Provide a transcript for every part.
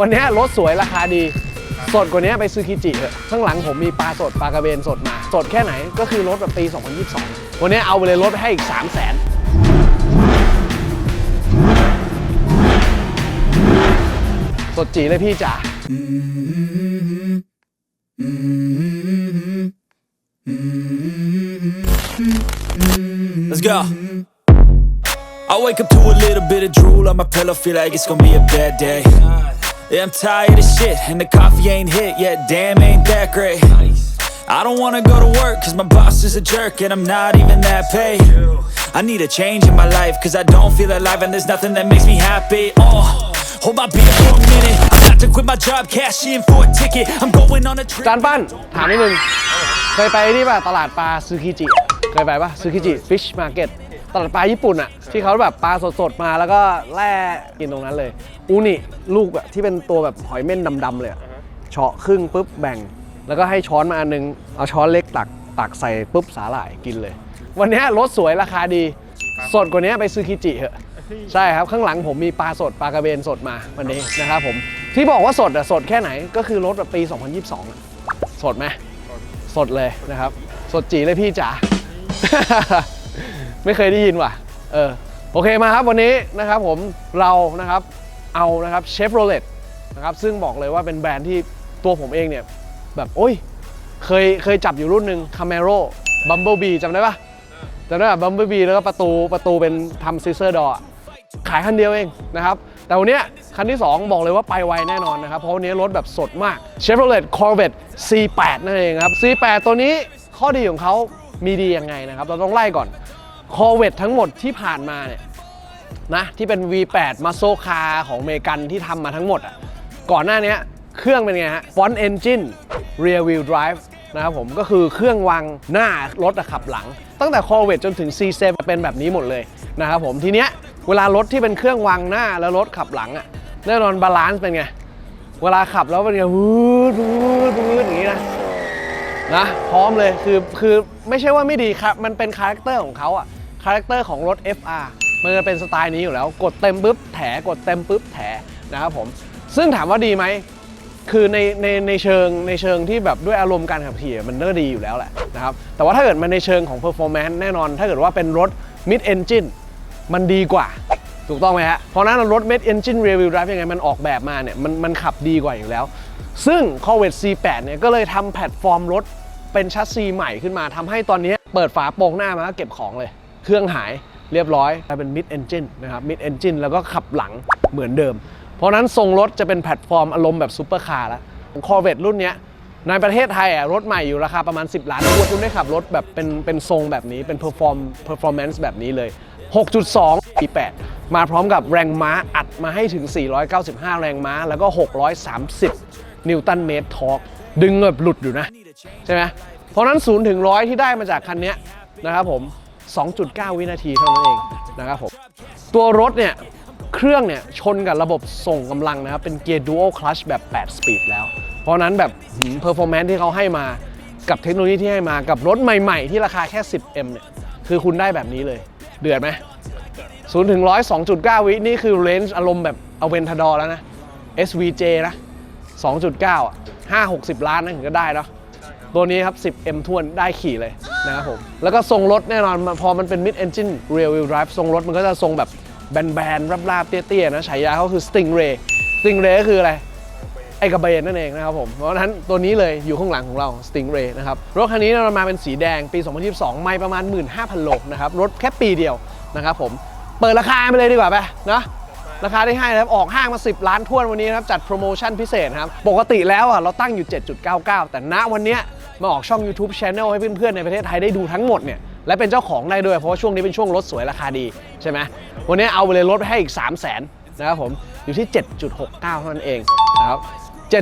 วันนี้รถสวยราคาดี สดกว่านี้ไปซื้อคิจิเถอะข้างหลังผมมีปลาสดปลากระเบนสดมา สดแค่ไหนก็คือรถแบบปี 2022 วันนี้เอาไปเลยลดให้อีก 3 0 0 0 0นสดจีเลยพี่จ๋า Let's go. I wake up to a little bit of drool on my pillow, feel like it's gonna be a bad day. Yeah, I'm tired of shit, and the coffee ain't hit yet, damn, ain't that great. I don't wanna go to work, cause my boss is a jerk, and I'm not even that paid. I need a change in my life, cause I don't feel alive, and there's nothing that makes me happy. Oh, hold my beer for a minute. I'm about to quit my job, cash in for a ticket. I'm going on a trip. จานปั้นถามนิดนึง เคยไปที่ป่ะตลาดปลาซูคิจิ เคยไปป่ะซูคิจิฟิชมาร์เก็ต ตลาดปลาญี่ปุ่นอะที่เขาแบบปลาสดๆมาแล้วก็แล่กินตรงนั้นเลยอูนิลูกแบบที่เป็นตัวแบบหอยเม่นดำๆเลยอะเฉาะครึ่งปุ๊บแบ่ง แล้วก็ให้ช้อนมาอันนึงเอาช้อนเล็กตักตักใส่ปุ๊บสาหร่ายกินเลย วันนี้รถสวยราคาดี สดกว่านี้ไปซื้อคิจิเถอะใช่ครับ ข้างหลังผมมีปลาสดปลากระเบนสดมาวันนี้นะครับผมที่บอกว่าสดอะสดแค่ไหนก็คือรถแบบปี 2022อะสดไหมสดเลยนะครับ สดจีเลยพี่จ๋า ไม่เคยได้ยินว่ะ เออ โอเคมาครับวันนี้นะครับผมเรานะครับเอานะครับเชฟโรเลตนะครับซึ่งบอกเลยว่าเป็นแบรนด์ที่ตัวผมเองเนี่ย แบบโอ้ยเคยเคยจับอยู่รุ่นหนึ่งคา m มโร่บัมเบิลบีจำได้ปะจำได้ปะบัมเบิลบีแล้วก็ประตูประตูเป็นทำซิเซอร์ดอขายคันเดียวเองนะครับ แต่วันนี้คันที่ 2 บอกเลยว่าไปไวแน่นอนนะครับ เพราะวันนี้รถแบบสดมาก Chevrolet Corvette C8 นั่นเองครับ C8 ตัวนี้ข้อดีของเขามีดียังไงนะครับ เราต้องไล่ก่อน Corvette ทั้งหมดที่ผ่านมาเนี่ยนะที่เป็น V8 มาโซคาของเมกันที่ทำมาทั้งหมดอะก่อนหน้านี้เครื่องเป็นไงฮะ Front Engine Rear Wheel Drive นะครับผมก็คือเครื่องวางหน้ารถอะขับหลัง ตั้งแต่ Corvette จนถึง C7 เป็นแบบนี้หมดเลยนะครับผมทีเนี้ยเวลารถที่เป็นเครื่องวางหน้าแล้วรถขับหลังอะแน่นอนบาลานซ์เป็นไง เวลาขับแล้วเป็นไงวืดวืดวืดอย่างนี้นะนะพร้อมเลยคือคือไม่ใช่ว่าไม่ดีครับ มันเป็นคาแรคเตอร์ของเขาอะ คาแรคเตอร์ของรถ FR มันจะเป็นสไตล์นี้อยู่แล้ว กดเต็มปุ๊บแถกดเต็มปุ๊บแถนะครับผม ซึ่งถามว่าดีไหม คือในในในเชิงในเชิงที่แบบด้วยอารมณ์การขับขี่มันก็ดีอยู่แล้วแหละนะครับ แต่ว่าถ้าเกิดมันในเชิงของ performance แน่นอน ถ้าเกิดว่าเป็นรถ mid engine มันดีกว่า ถูกต้องไหมฮะ เพราะฉะนั้นรถ mid engine rear wheel drive ยังไงมันออกแบบมาเนี่ยมันมันขับดีกว่าอยู่แล้ว ซึ่ง Corvette C8 เนี่ยก็เลยทำแพลตฟอร์มรถเป็นชัสซีใหม่ขึ้นมาทำให้ตอนนี้เปิดฝาโปร่งหน้ามาก็เก็บของเลย เครื่องหายเรียบร้อยกลายเป็น mid engine นะครับ mid engine แล้วก็ขับหลังเหมือนเดิม เพราะนั้นทรงรถจะเป็นแพลตฟอร์มอารมณ์แบบซูเปอร์คาร์แล้ว Corvette รุ่นนี้ในประเทศไทยอะรถใหม่อยู่ราคาประมาณ 10 ล้านควรคุณได้ขับรถแบบเป็นเป็นทรงแบบนี้เป็น perform performance แมนส์แบบนี้เลย 6.2ปี8มาพร้อมกับแรงม้าอัดมาให้ถึง 495 แรงม้า แล้วก็ 630 นิวตันเมตรทอร์กดึงแบบหลุดอยู่นะ ใช่ไหมเพราะนั้น0ถึง100 ที่ได้มาจากคันนี้นะครับผม 2.9 วินาทีเท่านั้นเองนะครับผมตัวรถเนี่ยเครื่องเนี่ยชนกับระบบส่งกำลังนะครับ เป็นเกียร์ dual clutch แบบ 8 สปีดแล้ว เพราะนั้นแบบเพอร์ฟอร์แมนซ์ที่เขาให้มากับเทคโนโลยีที่ให้มากับรถใหม่ๆ ที่ราคาแค่ 10M เนี่ย คือคุณได้แบบนี้เลย เดือดไหมศูนย์ถึงร้อยสองจุดเก้าวินี่คือเรนจ์อารมณ์แบบอเวนทาดอร์แล้วนะ SVJ นะ 2.9 อะ5 60 ล้านนะถึงจะได้เนาะ ตัวนี้ครับ 10M ทวนได้ขี่เลยนะครับผม แล้วก็ทรงรถแน่นอน พอมันเป็น mid engine rear wheel drive ทรงรถมันก็จะทรงแบบแบนๆราบๆเตี้ยๆนะฉายาเขาคือ Stingray Stingray ก็คืออะไรไอกระเบนนั่นเองนะครับผม เพราะฉะนั้นตัวนี้เลยอยู่ข้างหลังของเรา Stingray นะครับ รถคันนี้เรามาเป็นสีแดงปี 2022 ไม่ประมาณ 15,000 โลนะครับ รถแค่ปีเดียวนะครับผม เปิดราคาไปเลยดีกว่าไปนะราคาที่ให้นะครับ ออกห้างมา 10 ล้านท้วนวันนี้นะครับ จัดโปรโมชั่นพิเศษครับ ปกติแล้วอะเราตั้งอยู่ 7.99 แต่ณวันเนี้ย มาออกช่อง YouTube Channel ให้เพื่อนๆ ในประเทศไทยได้ดูทั้งหมดเนี่ยและเป็นเจ้าของได้ด้วยเพราะว่าช่วงนี้เป็นช่วงรถสวยราคาดีใช่ไหมวันนี้เอาไปเลยลดให้อีก 3 0 0 0 0นนะครับผมอยู่ที่ 7.69 เท่านั้นเองนะครับ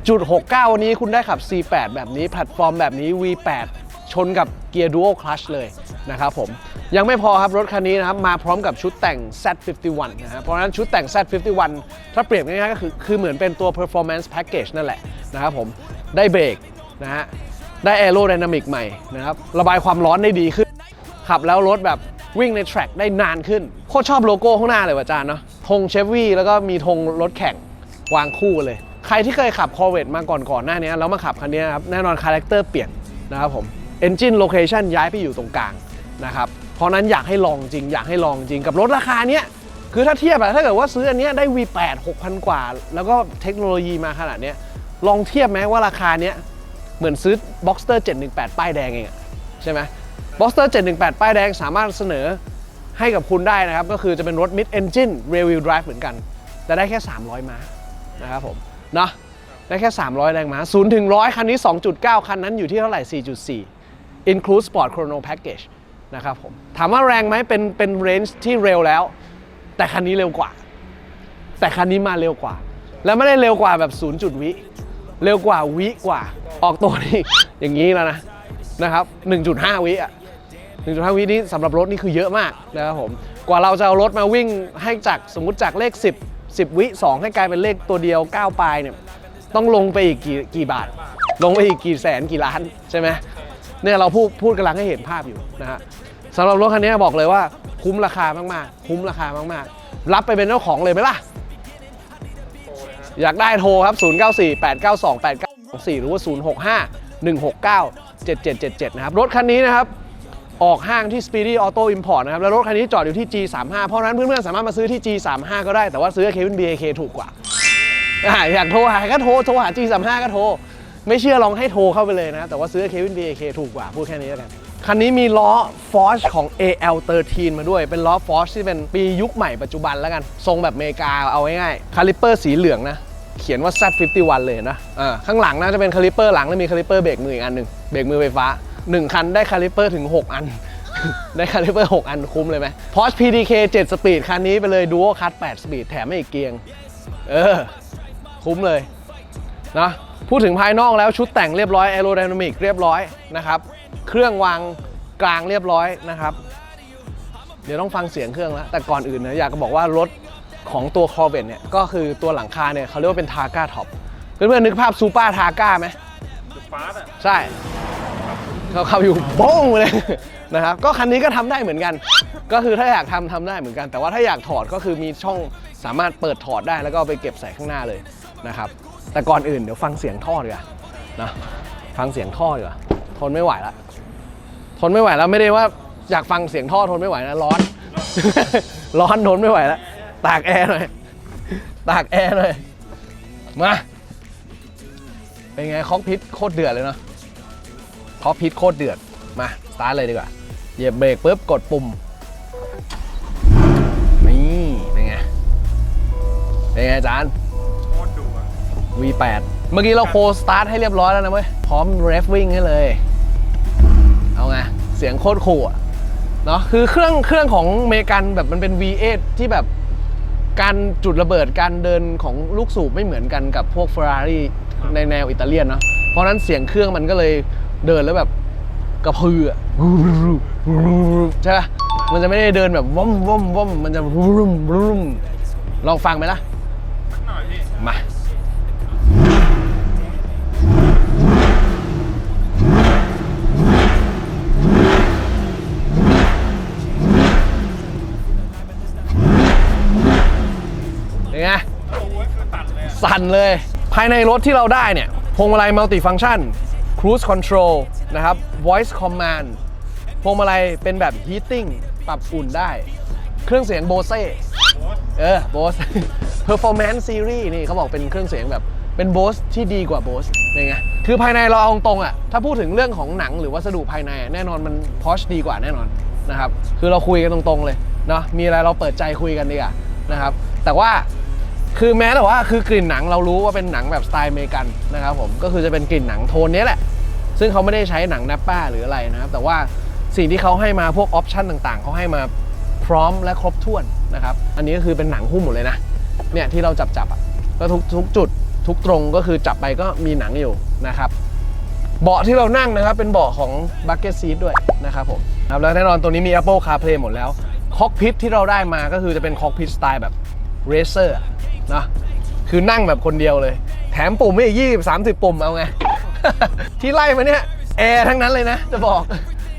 7.69 วันนี้คุณได้ขับ C8 แบบนี้แพลตฟอร์มแบบนี้ V8 ชนกับเกียร์ Dual Clutch เลยนะครับผมยังไม่พอครับรถคันนี้นะครับมาพร้อมกับชุดแต่ง Z51 นะฮะเพราะฉะนั้นชุดแต่ง Z51 ถ้าเปรียบง่ายๆก็คือคือเหมือนเป็นตัว performance package นั่นแหละนะครับผมได้เบรกนะฮะ ได้ aerodynamic ใหม่นะครับ ระบายความร้อนได้ดีขึ้น ขับแล้วรถแบบวิ่งในแทร็กได้นานขึ้น โคตรชอบโลโก้ข้างหน้าเลยว่ะจารย์เนาะธงเชฟวี่แล้วก็มีธงรถแข่งวางคู่เลย ใครที่เคยขับ Corvette มาก่อนก่อนหน้านี้แล้วมาขับคันนี้ครับ แน่นอนคาแรคเตอร์เปลี่ยนนะครับผม Engine Location ย้ายไปอยู่ตรงกลางนะครับเพราะนั้นอยากให้ลองจริง อยากให้ลองจริงกับรถราคาเนี้ยคือถ้าเทียบอะถ้าเกิดว่าซื้ออันเนี้ยได้ V8 6,000 กว่า แล้วก็เทคโนโลยีมาขนาดเนี้ยลองเทียบไหมว่าราคาเนี้ย เหมือนซื้อ Boxster 718 ป้ายแดงเองอะใช่ไหม Boxster 718 ป้ายแดงสามารถเสนอให้กับคุณได้นะครับ ก็คือจะเป็นรถ Mid Engine Rear Wheel Drive เหมือนกัน แต่ได้แค่ 300 ม้านะครับผมเนาะได้แค่ 300 แรงม้า0ถึง100 คันนี้ 2.9 คันนั้นอยู่ที่เท่าไหร่ 4.4 Include Sport Chrono Package นะครับผมถามว่าแรงไหมเป็นเป็นเรนจ์ที่เร็วแล้ว แต่คันนี้เร็วกว่า แต่คันนี้มาเร็วกว่า แล้วไม่ได้เร็วกว่าแบบ 0 จุดวิ เร็วกว่าวิกว่า ออกตัวนี่อย่างนี้แล้วนะนะครับ 1.5 วิอะ1.5 วินี้สำหรับรถนี่คือเยอะมากนะครับผม กว่าเราจะเอารถมาวิ่งให้จากสมมุติจากเลข 10 10 วิ 2 ให้กลายเป็นเลขตัวเดียว 9 ปลายเนี่ยต้องลงไปอีกกี่กี่บาท ลงไปอีกกี่แสนกี่ล้านใช่ไหมเนี่ยเราพูดพูดกำลังให้เห็นภาพอยู่นะฮะสำหรับรถคันนี้บอกเลยว่าคุ้มราคามากๆ คุ้มราคามากๆ รับไปเป็นเจ้าของเลยไหมล่ะ อยากได้โทรครับ 0948928924 หรือว่า 0 6 5 1 6 9 7 7 7 7 นะครับ รถคันนี้นะครับ ออกห้างที่ Speedy Auto Import นะครับ แล้วรถคันนี้จอดอยู่ที่ G35 เพราะนั้นเพื่อนๆ สามารถมาซื้อที่ G35 ก็ได้ แต่ว่าซื้อ Kevin BAK ถูกกว่า อยากโทรหาก็โทร โทรหา G35 ก็โทร ไม่เชื่อลองให้โทรเข้าไปเลยนะ แต่ว่าซื้อ Kevin BAK ถูกกว่า พูดแค่นี้แล้วกันคันนี้มีล้อ Forge ของ AL13 มาด้วย เป็นล้อ Forge ที่เป็นปียุคใหม่ปัจจุบันแล้วกัน ทรงแบบอเมริกาเอาง่ายๆคาลิปเปอร์สีเหลืองนะ เขียนว่า Z51 เลยนะอ่าข้างหลังนะจะเป็นคาลิปเปอร์หลังแล้วมีคาลิปเปอร์เบรกมืออีกอันหนึ่งเบรกมือไฟฟ้า 1 คันได้คาลิปเปอร์ถึง 6 อัน ได้คาลิปเปอร์ 6 อันคุ้มเลยไหม Porsche PDK 7 สปีดคันนี้ไปเลย Dual Cut 8สปีดแถมไม่อีกเกียง เออ คุ้มเลยนะพูดถึงภายนอกแล้วชุดแต่งเรียบร้อย a e r o d y n a m i c เรียบร้อยนะครับเครื่องวางกลางเรียบร้อยนะครับ เดี๋ยวต้องฟังเสียงเครื่องแล้วแต่ก่อนอื่นนะอยากจะบอกว่ารถ ของตัว Corvette เนี่ยก็คือตัวหลังคาเนี่ยเขาเรียกว่าเป็น Targa Top เพื่อนๆนึกภาพซูเปอร์ทาก้าไหมฟ้าอะใช่เขาขับอยู่โป้งเลยนะครับก็คันนี้ก็ทำได้เหมือนกัน ก็คือถ้าอยากทำทำได้เหมือนกัน แต่ว่าถ้าอยากถอดก็คือมีช่องสามารถเปิดถอดได้แล้วก็เอาไปเก็บใส่ข้างหน้าเลยนะครับแต่ก่อนอื่นเดี๋ยวฟังเสียงท่อดีกว่านะฟังเสียงท่อดีกว่าทนไม่ไหวแล้วทนไม่ไหวแล้วไม่ได้ว่าอยากฟังเสียงท่อทนไม่ไหวนะร้อน ร้อนทนไม่ไหวแล้ว ตากแอร์หน่อย ตากแอร์หน่อย มา เป็นไงคอกพิษโคตรเดือดเลยเนาะคอกพิษโคตรเดือด มา สตาร์ทเลยดีกว่า เหยียบเบรกปุ๊บกดปุ่ม นี่ เป็นไง เป็นไงอาจานโคตรดุอะ V8 เมื่อกี้เราโคสตาร์ทให้เรียบร้อยแล้วนะเว้ย พร้อมเรฟวิ่งให้เลย เอาไง เสียงโคตร酷อะเนาะคือเครื่องเครื่องของเมกันแบบมันเป็น V8 ที่แบบ การจุดระเบิดการเดินของลูกสูบไม่เหมือนกันกับพวก Ferrari ในแนวอิตาเลียนเนาะเพราะฉะนั้นเสียงเครื่องมันก็เลยเดินแล้วแบบกระพืออะใช่ปะมันจะไม่ได้เดินแบบว่อมว่อมว่อมมันจะรุมรุมลองฟังไหมล่ะสักหน่อยพี่ มา สั่นเลย ภายในรถที่เราได้เนี่ยพวงมาลัยมัลติฟัง c t ชัน cruise control นะครับ voice command พวงมาลัยเป็นแบบ heating ปรับอุ่นได้ เครื่องเสียง Bose โอ้ยเออ Bose performance series นี่เขาบอกเป็นเครื่องเสียงแบบเป็น Bose ที่ดีกว่า Bose เป็นไงคือภายในเราเอาตรงๆอะถ้าพูดถึงเรื่องของหนังหรือวัสดุภายใน แน่นอนมัน Porsche ดีกว่าแน่นอนนะครับคือเราคุยกันตรงๆเลยเนาะมีอะไรเราเปิดใจคุยกันดีกว่านะครับแต่ว่า คือแม้แต่ว่าคือกลิ่นหนังเรารู้ว่าเป็นหนังแบบสไตล์อเมริกันนะครับผมก็คือจะเป็นกลิ่นหนังโทนนี้แหละ ซึ่งเขาไม่ได้ใช้หนังนับป้าหรืออะไรนะครับ แต่ว่าสิ่งที่เขาให้มาพวกออปชันต่างๆเขาให้มาพร้อมและครบถ้วนนะครับ อันนี้ก็คือเป็นหนังหุ้มหมดเลยนะ เนี่ยที่เราจับจับอะก็ทุกทุกจุด ทุกตรงก็คือจับไปก็มีหนังอยู่นะครับ เบาะที่เรานั่งนะครับ เป็นเบาะของ Bucket Seat ด้วยนะครับผมครับแล้วแน่นอนตัวนี้มี Apple CarPlay หมดแล้วคอกพิทที่เราได้มาก็คือจะเป็นคอกพิทสไตล์แบบ Racer อะ นะคือนั่งแบบคนเดียวเลย แถมปุ่มไม่อีกยี่สิบสามสิบปุ่มเอาไง ที่ไล่มาเนี่ยแอร์ทั้งนั้นเลยนะ จะบอก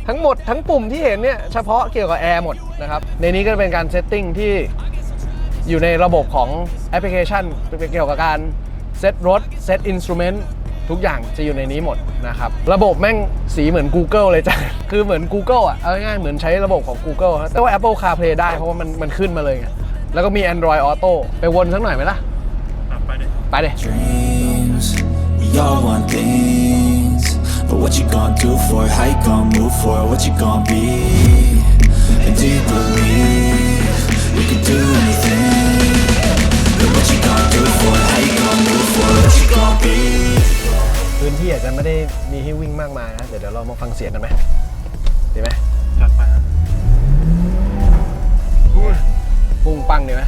ทั้งหมดทั้งปุ่มที่เห็นเนี่ย เฉพาะเกี่ยวกับแอร์หมดนะครับ ในนี้ก็เป็นการเซตติ้งที่อยู่ในระบบของแอปพลิเคชันเกี่ยวกับการเซตรถเซตอินสตูเมนต์ทุกอย่างจะอยู่ในนี้หมดนะครับ ระบบแม่งสีเหมือน Google เลยจ้ะ คือเหมือน Google อะ เอาง่ายๆเหมือนใช้ระบบของ Google แต่ว่า Apple CarPlay ได้เพราะว่ามันมันขึ้นมาเลยไง แล้วก็มี Android Auto ไปวนสักหน่อยไหมล่ะอะไปดิไปดิ dreams. We all want things, but what you gonna do for it? How you gonna move for it? What you gonna be? And do you believe you can do anything? But what you gonna do for it? How you gonna move for it? What you gonna be? พื้นที่อาจจะไม่ได้มีให้วิ่งมากมายนะ เดี๋ยวเดี๋ยวเรามาฟังเสียงกันไหมดีไหม ปุ้งปังดีไหม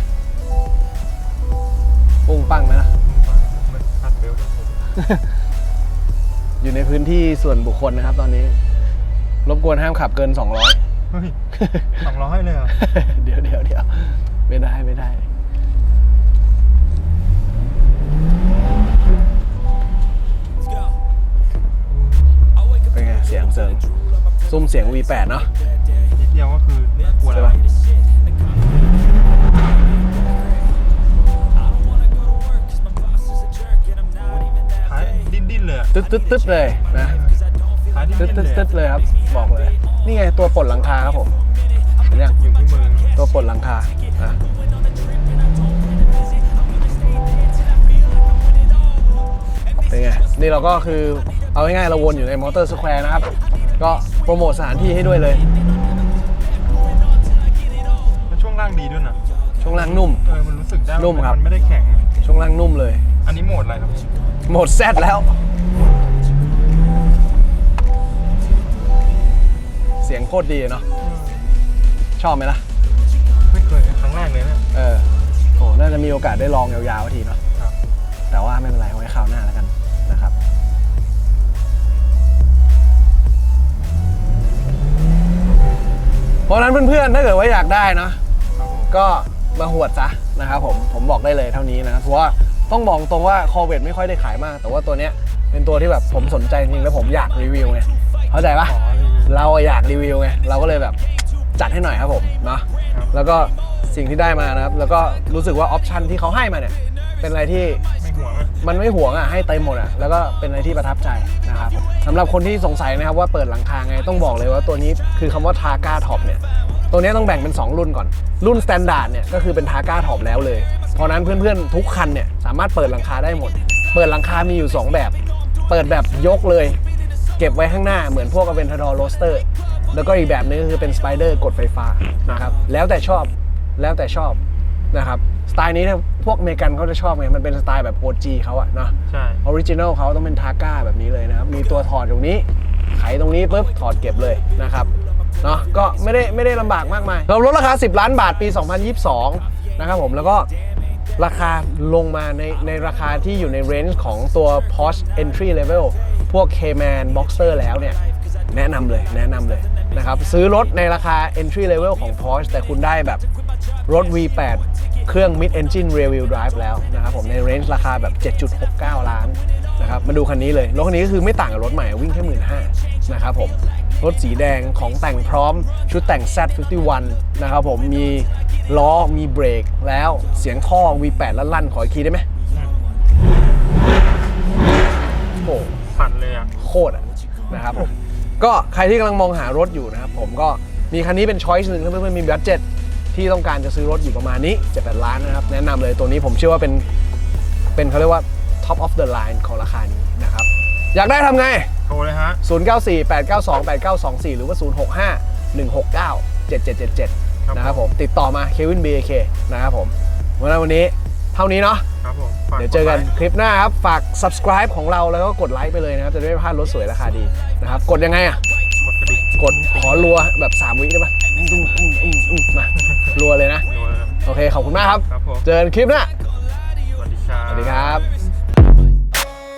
ปุ้งปังไหมล่ะ มันพัดเบลต์ผมอยู่ในพื้นที่ส่วนบุคคลนะครับ ตอนนี้ รบกวนห้ามขับเกิน 200 เฮ้ยสองร้อยเลยเหรอเดี๋ยวเดี๋ยวเดี๋ยวไม่ได้ไม่ได้ Let's go. I wake up เป็นไง เสียงเสริงซุ้มเสียง V8 เนาะ ตึ๊ดตึ๊ดตึ๊ดเลยนะท้ายดิ้นตึ๊ดดิ้นตึ๊ดเลยอะตึ๊ดเลยครับ บอกเลย นี่ไงตัวปลดหลังคาครับผมเห็นยังอยู่ที่มือตัวปลดหลังคาอะเป็นไงนี่เราก็คือเอาง่ายๆเราวนอยู่ในมอเตอร์สแควร์นะครับ ก็โปรโมทสถานที่ให้ด้วยเลยแล้วช่วงล่างดีด้วยนะช่วงล่างนุ่มเออมันรู้สึกได้ว่านุ่มครับมันไม่ได้แข็งช่วงล่างนุ่มเลย อันนี้โหมดอะไรครับหมดแซดแล้ว สียงโคตรดีเนาะชอบไหมล่ะ ไม่เคยครั้งแรกเลยเนี่ยเออโหน่าจะมีโอกาสได้ลองยาวๆทีเนาะครับแต่ว่าไม่เป็นไรไว้คราวหน้าแล้วกันนะครับ เพราะฉะนั้นเพื่อนๆถ้าเกิดว่าอยากได้เนาะครับผมก็มาหวดซะนะครับผมผมบอกได้เลยเท่านี้นะครับเพราะว่าต้องบอกตรงว่าคอเวตไม่ค่อยได้ขายมาก แต่ว่าตัวเนี้ยเป็นตัวที่แบบผมสนใจจริงๆแล้วผมอยากรีวิวไงเข้าใจปะ อ๋อรีวิว เราอยากรีวิวไงเราก็เลยแบบจัดให้หน่อยครับผมเนาะครับแล้วก็สิ่งที่ได้มานะครับ แล้วก็รู้สึกว่าออปชันที่เขาให้มาเนี่ยเป็นอะไรที่ไม่ห่วงอะมันไม่หวงอะให้เต็มหมดอะแล้วก็เป็นอะไรที่ประทับใจนะครับสำหรับคนที่สงสัยนะครับว่าเปิดหลังคาไงต้องบอกเลยว่าตัวนี้คือคำว่าทาก้าท็อปเนี่ยตัวนี้ต้องแบ่งเป็น 2 รุ่นก่อน รุ่นสแตนดาร์ดเนี่ยก็คือเป็นทาก้าท็อปแล้วเลย เพราะฉะนั้นเพื่อนๆ ทุกคันเนี่ยสามารถเปิดหลังคาได้หมด เปิดหลังคามีอยู่ 2 แบบ เปิดแบบยกเลย เก็บไว้ข้างหน้าเหมือนพวกอเวนทาดอร์โรสเตอร์ แล้วก็อีกแบบนึงก็คือเป็นสไปเดอร์กดไฟฟ้านะครับแล้วแต่ชอบแล้วแต่ชอบนะครับสไตล์นี้ถ้าพวกอเมริกันเขาจะชอบไงมันเป็นสไตล์แบบ OG เขาอะเนาะใช่ออริจินัลเขาต้องเป็นทาก้าแบบนี้เลยนะครับ มีตัวถอดตรงนี้ ไขตรงนี้ปุ๊บถอดเก็บเลยนะครับเนาะก็ไม่ได้ไม่ได้ลำบากมากมายเราลดราคา 10 ล้านบาทปี 2022 นะครับผมแล้วก็ ราคาลงมาในในราคาที่อยู่ในเรนจ์ของตัว Porsche Entry Level พวก Cayman Boxer แล้วเนี่ย แนะนำเลยแนะนำเลยนะครับ ซื้อรถในราคา entry level ของ Porsche แต่คุณได้แบบรถ V8 เครื่อง mid engine rear wheel drive แล้วนะครับผมในเรนจ์ราคาแบบ 7.69 ล้านนะครับมาดูคันนี้เลย รถคันนี้ก็คือไม่ต่างกับรถใหม่วิ่งแค่หมื่นห้านะครับผม รถสีแดงของแต่งพร้อมชุดแต่ง Z51 นะครับผมมีล้อมีเบรกแล้วเสียงท่อ V8 แล้วลั่นขออีกทีได้ไหมโอ้สั่นเลยอะโคตรอะนะครับผม ก็ใครที่กำลังมองหารถอยู่นะครับผมก็มีคันนี้เป็นช้อยส์หนึ่งถ้าเพื่อนๆมีบัตเจ็ตที่ต้องการจะซื้อรถอยู่ประมาณนี้7-8ล้านนะครับ แนะนำเลยตัวนี้ผมเชื่อว่าเป็นเป็นเขาเรียกว่า top of the line ของราคานี้นะครับ อยากได้ทำไง โทรเลยฮะ 0948928924 หรือว่า 065-169-7777ครับนะครับผม ติดต่อมา Kevin BAK นะครับผมวันนั้นวันนี้เท่านี้เนาะ ครับผมฝากเดี๋ยวเจอกันดไลค์คลิปหน้าครับ ฝาก subscribe ของเราแล้วก็กดไลค์ไปเลยนะครับ จะได้ไม่พลาดรถสวยราคาดีนะครับ กดยังไงอะ กดกระดิ่งกดขอรัวแบบ 3 วิได้ปะอืมอืมอืมอืมอืมมา รัวเลยนะรัวเลยครับโอเค ขอบคุณมากครับ ครับผม เจอกันคลิปหน้า สวัสดีครับ สวัสดีครับ